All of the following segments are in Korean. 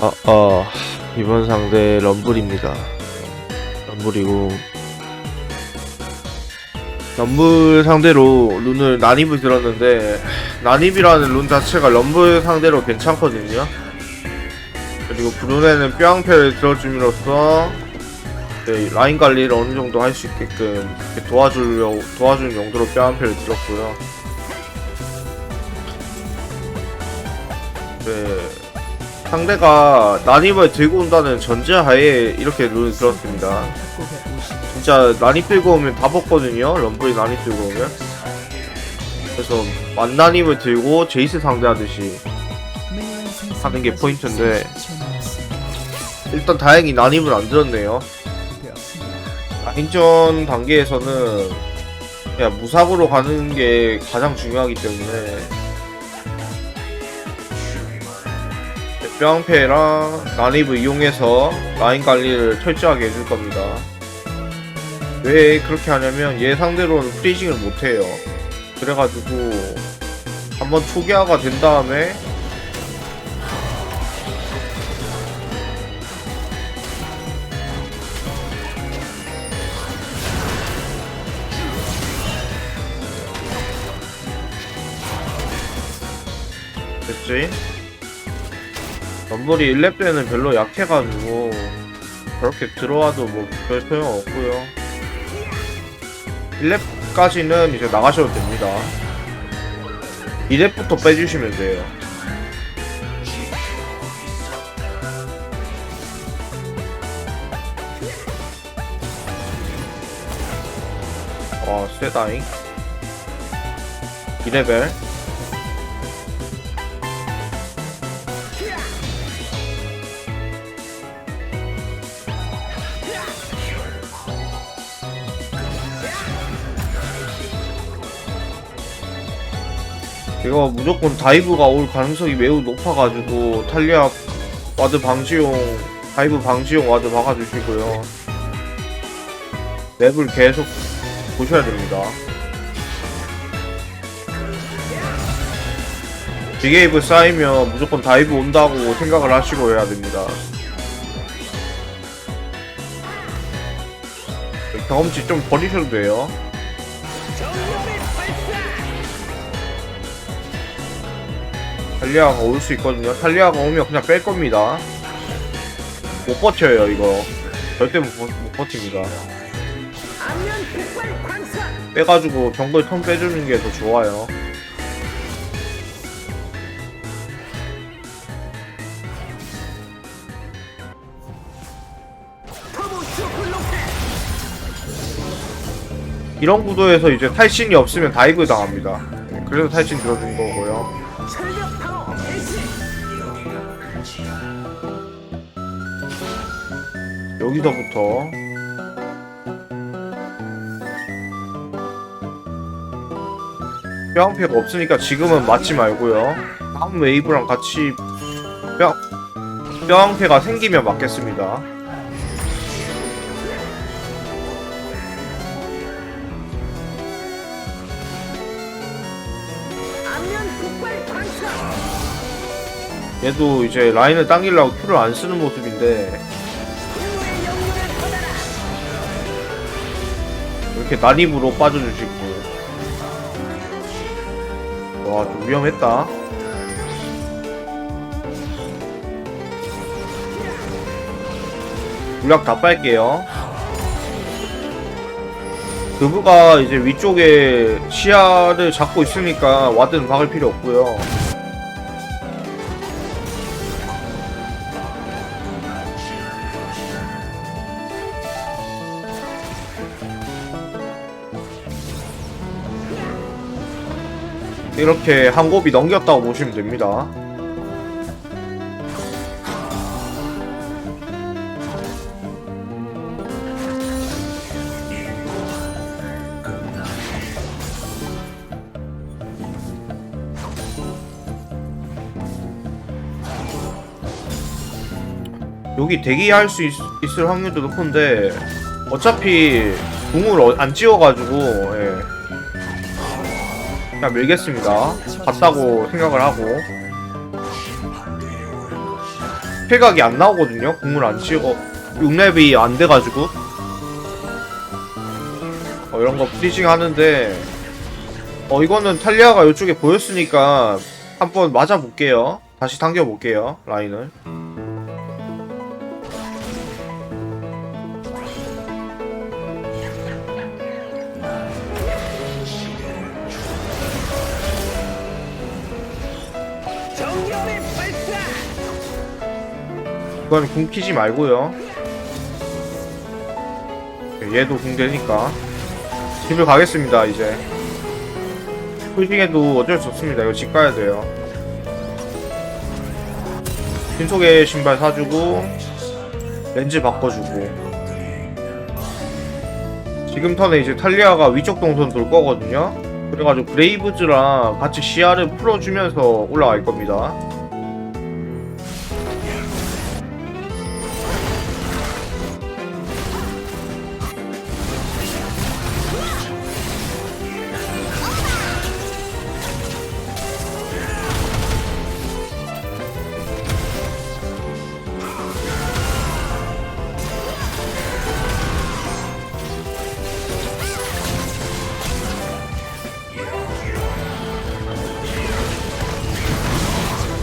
아, 어, 이번 상대 럼블입니다. 럼블이고, 럼블 상대로 룬을 난입을 들었는데, 난입이라는 룬 자체가 럼블 상대로 괜찮거든요. 그리고 브룬에는 뼈앙패를 들어줌으로써 네, 라인 관리를 어느 정도 할 수 있게끔 도와주려 도와주는 용도로 뼈한패를 들었고요. 네, 상대가 난입을 들고 온다는 전제하에 이렇게 룬을 들었습니다. 진짜 난입 들고 오면 다 벗거든요. 럼블이 난입 들고 오면. 그래서 만난입을 들고 제이스 상대하듯이 하는 게 포인트인데 일단 다행히 난입을 안 들었네요. 라인전 단계에서는 그냥 무사고로 가는 게 가장 중요하기 때문에 뿅패랑 난입을 이용해서 라인 관리를 철저하게 해줄 겁니다. 왜 그렇게 하냐면 얘 상대로는 프리징을 못해요. 그래가지고 한번 초기화가 된 다음에 됐지? 럼블이 1렙 때는 별로 약해가지고 그렇게 들어와도 뭐 별 소용 없고요. 1렙까지는 이제 나가셔도 됩니다. 2렙부터 빼주시면 돼요. 와 쎄다잉. 2레벨 이거 무조건 다이브가 올 가능성이 매우 높아가지고 탈리아 와드 방지용 다이브 방지용 와드 박아주시고요. 맵을 계속 보셔야 됩니다. 빅에이브 쌓이면 무조건 다이브 온다고 생각을 하시고 해야 됩니다. 경험치 좀 버리셔도 돼요 탈리아가 올 수 있거든요. 탈리아가 오면 그냥 뺄 겁니다. 못 버텨요, 이거. 절대 못, 버- 못 버팁니다. 빼가지고 정글 턴 빼주는 게 더 좋아요. 이런 구도에서 이제 탈신이 없으면 다이브 당합니다. 네, 그래서 탈신 들어준 거고요. 여기서부터. 뼈한패가 없으니까 지금은 맞지 말고요. 다음 웨이브랑 같이 뼈 뼈한패가 생기면 맞겠습니다. 얘도 이제 라인을 당기려고 큐를 안 쓰는 모습인데 이렇게 난입으로 빠져주시고. 와 좀 위험했다. 물약 다 빨게요. 그부가 이제 위쪽에 시야를 잡고 있으니까 와드는 박을 필요 없고요 이렇게 한 곱이 넘겼다고 보시면 됩니다. 여기 대기할 수 있, 을 확률도 높은데 어차피 궁을 어- 안 찍어가지고 예. 그냥 밀겠습니다. 봤다고 생각을 하고 킬각이 안 나오거든요. 국물 안 치고 6렙이 안 돼가지고 어, 이런 거 프리징 하는데 어 이거는 탈리아가 이쪽에 보였으니까 한번 맞아 볼게요. 다시 당겨 볼게요 라인을. 정렬의 발사! 이건 궁 키지 말고요. 얘도 궁 되니까 집을 가겠습니다 이제. 풀징해도 어쩔 수 없습니다. 이거 집 가야 돼요. 신속의 신발 사주고 렌즈 바꿔주고. 지금 턴에 이제 탈리아가 위쪽 동선 돌 거거든요. 그래가지고 브레이브즈랑 같이 시야를 풀어주면서 올라갈 겁니다.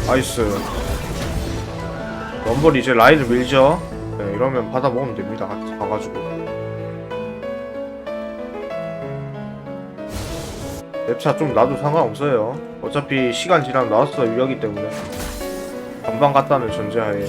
나이스. 럼블 이제 라인을 밀죠? 네, 이러면 받아 먹으면 됩니다. 가가지고. 랩차 좀 놔도 상관없어요. 어차피 시간 지나면 나왔어 유력이기 때문에. 금방 갔다는 전제하에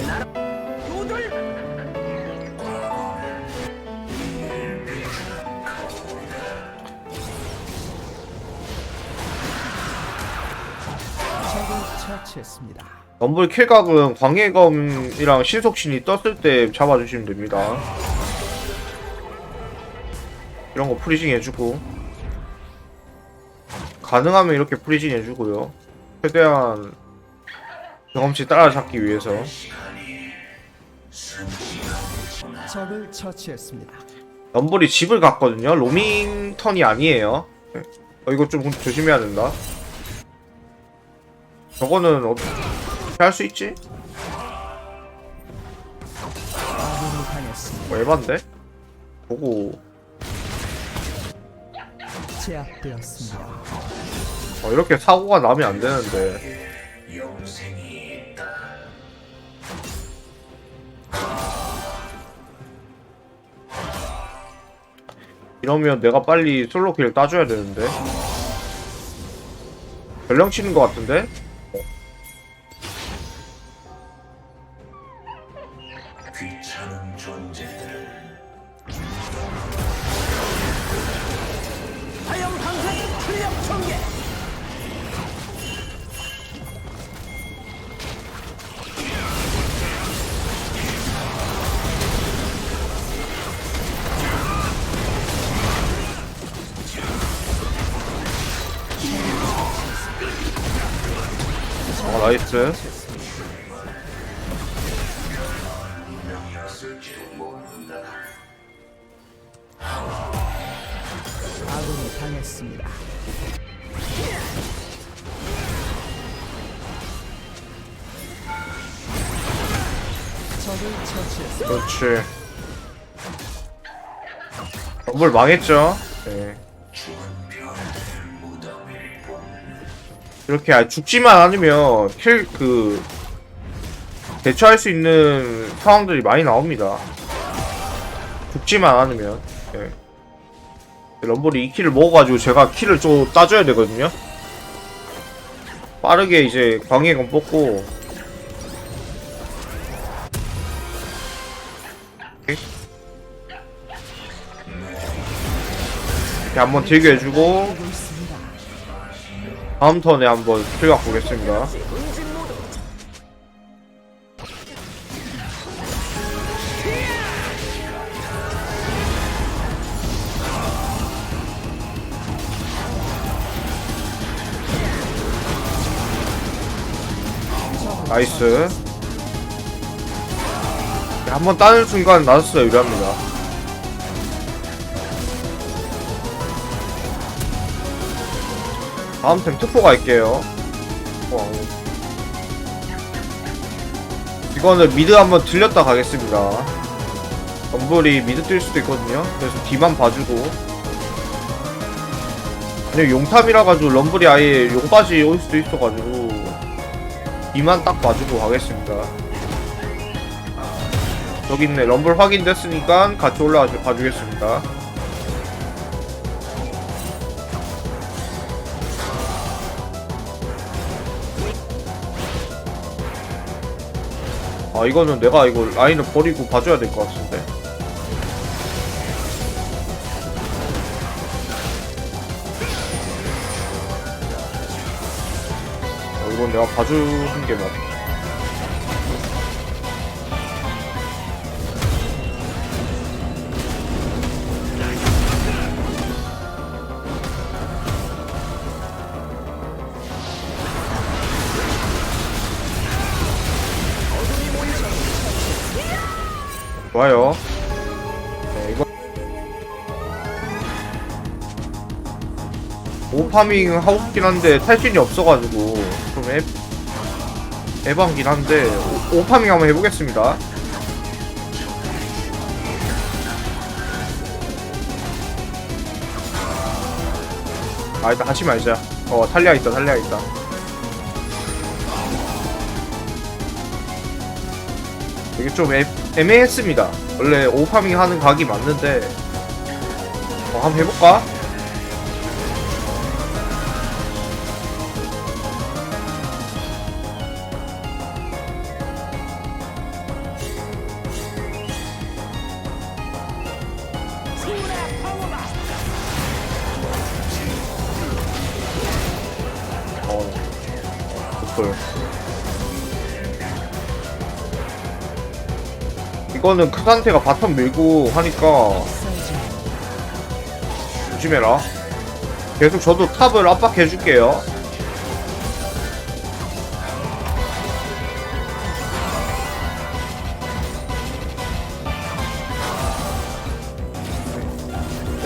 처치했습니다. 럼블 킬각은 광해검이랑 신속신이 떴을 때 잡아주시면 됩니다 이런 거 프리징 해주고 가능하면 이렇게 프리징 해주고요 최대한 경험치 따라잡기 위해서 적을 처치했습니다. 럼블이 집을 갔거든요 로밍 턴이 아니에요 네. 어, 이거 좀 조심해야 된다 저거는 어떻게 할 수 있지? 뭐 에반데? 보고 제압되었습니다. 어, 이렇게 사고가 나면 안 되는데. 이러면 내가 빨리 솔로킬 따줘야 되는데. 전령 치는 것 같은데? 귀찮은 존재들 화염 항상 출력 전개! 어, 나이스. 아군이 당했습니다. 적을 처치했습니다. 그렇지. 럼블 망했죠? 네. 이렇게 아- 죽지만 않으면 킬, 그, 대처할 수 있는 상황들이 많이 나옵니다. 죽지만 않으면. 네. 럼블이 2킬을 먹어가지고 제가 킬을 좀 따줘야 되거든요. 빠르게 이제 광해건 뽑고. 이렇게 한번 딜게 해주고. 다음 턴에 한번 킬각 보겠습니다. 나이스. 한 번 따는 순간 나서스가 유리합니다. 다음 템 특포 갈게요. 어, 이거는 미드 한번 들렸다 가겠습니다. 럼블이 미드 뛸 수도 있거든요. 그래서 뒤만 봐주고. 아니 용탐이라 가지고 럼블이 아예 용까지 올 수도 있어가지고 뒤만 딱 봐주고 가겠습니다. 여기 있네. 럼블 확인됐으니까 같이 올라가 봐주겠습니다. 아 이거는 내가 이거 라인을 버리고 봐줘야 될 것 같은데 내가 봐주는 게 맞. 좋아요. 오파밍 하고 싶긴 한데 탈진이 없어가지고 좀 애, 에반긴 한데 오, 오파밍 한번 해보겠습니다. 아 일단 하지 말자. 어 탈리아 있다 탈리아 있다. 이게 좀 애, 애매했습니다. 원래 오파밍 하는 각이 맞는데 어, 한번 해볼까? 이거는 그 상태가 바텀 밀고 하니까 조심해라. 계속 저도 탑을 압박해줄게요.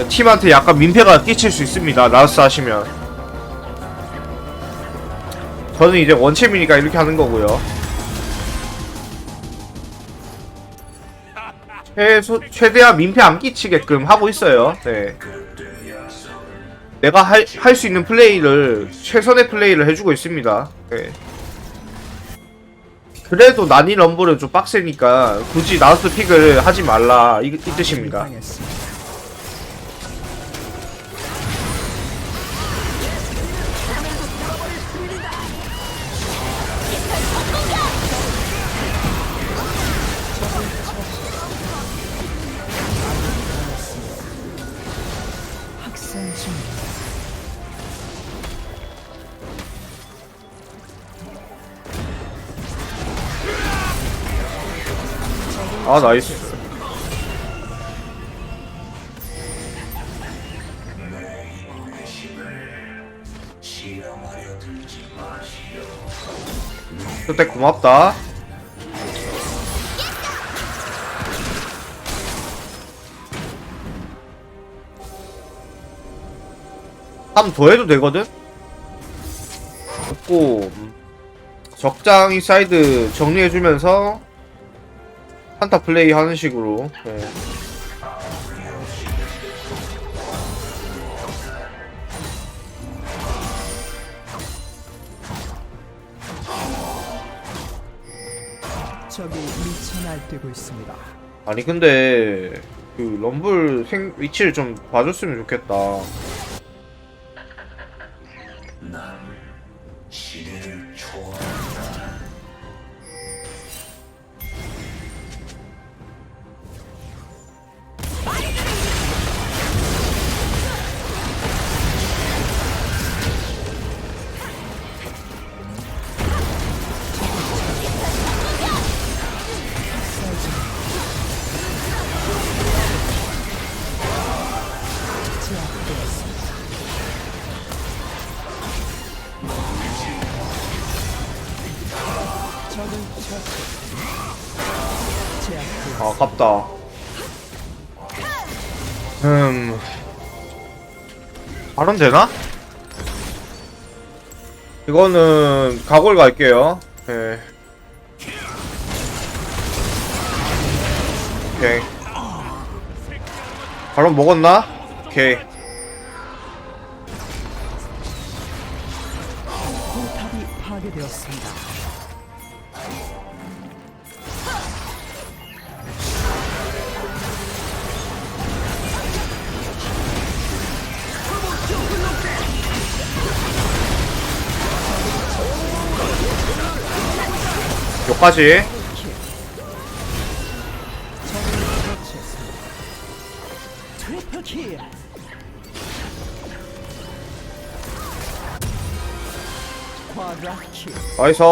팀한테 약간 민폐가 끼칠 수 있습니다. 나우스 하시면. 저는 이제 원챔이니까 이렇게 하는 거고요. 최소, 최대한 민폐 안 끼치게끔 하고 있어요. 네. 내가 할 수 있는 플레이를 최선의 플레이를 해주고 있습니다. 네. 그래도 난이 럼블은 좀 빡세니까 굳이 나우스 픽을 하지 말라 이, 이 뜻입니다. 아 나이스. 그때 고맙다. 한더 해도 되거든? 없고 음, 적당히 사이드 정리해주면서 한타 플레이 하는 식으로 네. 적이 미쳐 날뛰고 있습니다. 아니 근데 그 럼블 생 위치를 좀 봐줬으면 좋겠다 아, 아깝다. 음. 발언 되나? 이거는 각오를 갈게요. 예. 오케이. 바로 먹었나? 오케이. 포탑이 파괴되었습니다. 킬 나이스.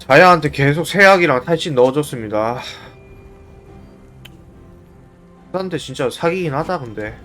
자야한테 계속 세약이랑 탈진 넣어줬습니다. 한테 진짜 사기긴 하다 근데.